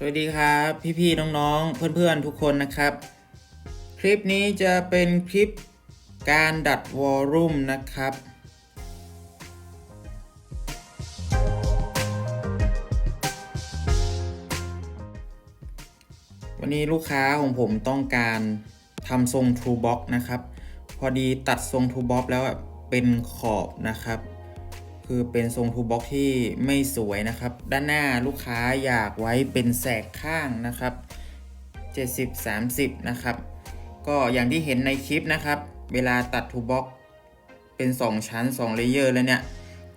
สวัสดีครับพี่ๆน้องๆ เพื่อนๆทุกคนนะครับ คลิปนี้จะเป็นคลิปการดัดวอลลุ่มนะครับ วันนี้ลูกค้าของผมต้องการทำทรง True Box นะครับ พอดีตัดทรง True Box แล้วเป็นขอบนะครับ คือเป็นทรง True Box ที่ไม่สวยนะครับ ด้านหน้าลูกค้าอยากไว้เป็นแสกข้างนะครับ 70 30 นะครับ ก็อย่างที่เห็นในคลิปนะครับ เวลาตัด True Box เป็น 2 ชั้น 2 เลเยอร์แล้วเนี่ย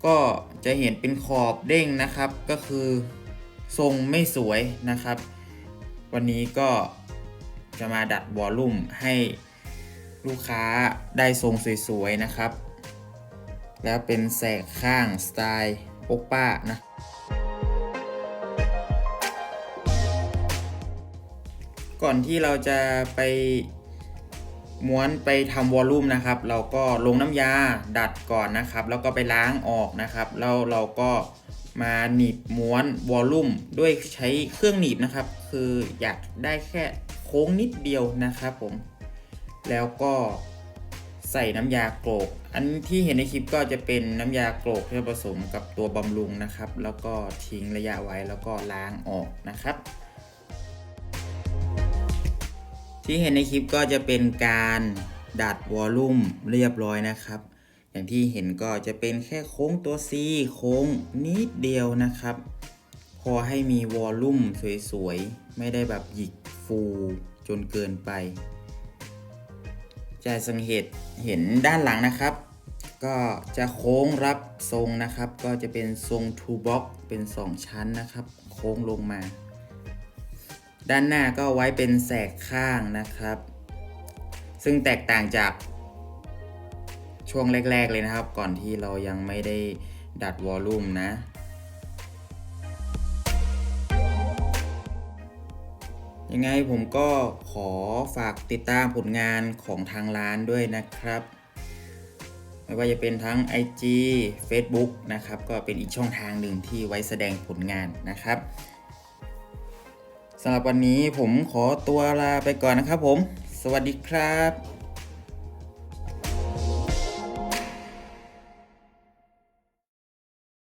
ก็จะเห็นเป็นขอบเด้งนะครับ ก็คือทรงไม่สวยนะครับ วันนี้ก็จะมาดัดวอลลุ่มให้ลูกค้าได้ทรงสวยๆนะครับ แล้วเป็นแสกข้างสไตล์โอป้านะ ก่อนที่เราจะไปม้วนไปทำวอลลุ่มนะครับ เราก็ลงน้ำยาดัดก่อนนะครับ แล้วก็ไปล้างออกนะครับ แล้วเราก็มาหนีบม้วนวอลลุ่มด้วยใช้เครื่องหนีบนะครับ คืออยากได้แค่โค้งนิดเดียวนะครับผม แล้วก็ ใส่น้ำยาโกรก อันที่เห็นในคลิปก็จะเป็นน้ำยาโกรกที่ผสมกับตัวบำรุงนะครับ แล้วก็ทิ้งระยะไว้แล้วก็ล้างออกนะครับ ที่เห็นในคลิปก็จะเป็นการดัดวอลลุ่มเรียบร้อยนะครับ อย่างที่เห็นก็จะเป็นแค่โค้งตัว C โค้งนิดเดียวนะครับ พอให้มีวอลลุ่มสวยๆ ไม่ได้แบบหยิกฟูจนเกินไป จะสังเกตเห็นด้านหลังนะครับ ก็จะโค้งรับทรงนะครับ ก็จะเป็นทรง two box เป็น 2 ชั้นนะครับ โค้งลงมา ด้านหน้าก็ไว้เป็นแสกข้างนะครับ ซึ่งแตกต่างจากช่วงแรก ๆ เลยนะครับ ก่อนที่เรายังไม่ได้ดัดวอลลุ่มนะ ยังไงผมก็ขอฝากติดตามผลงานของทางร้านด้วยนะครับ ไม่ว่าจะเป็นทั้ง IG Facebook นะครับ ก็เป็นอีกช่องทางหนึ่งที่ไว้แสดงผลงานนะครับสำหรับวันนี้ผมขอตัวลาไปก่อนนะครับผม สวัสดีครับ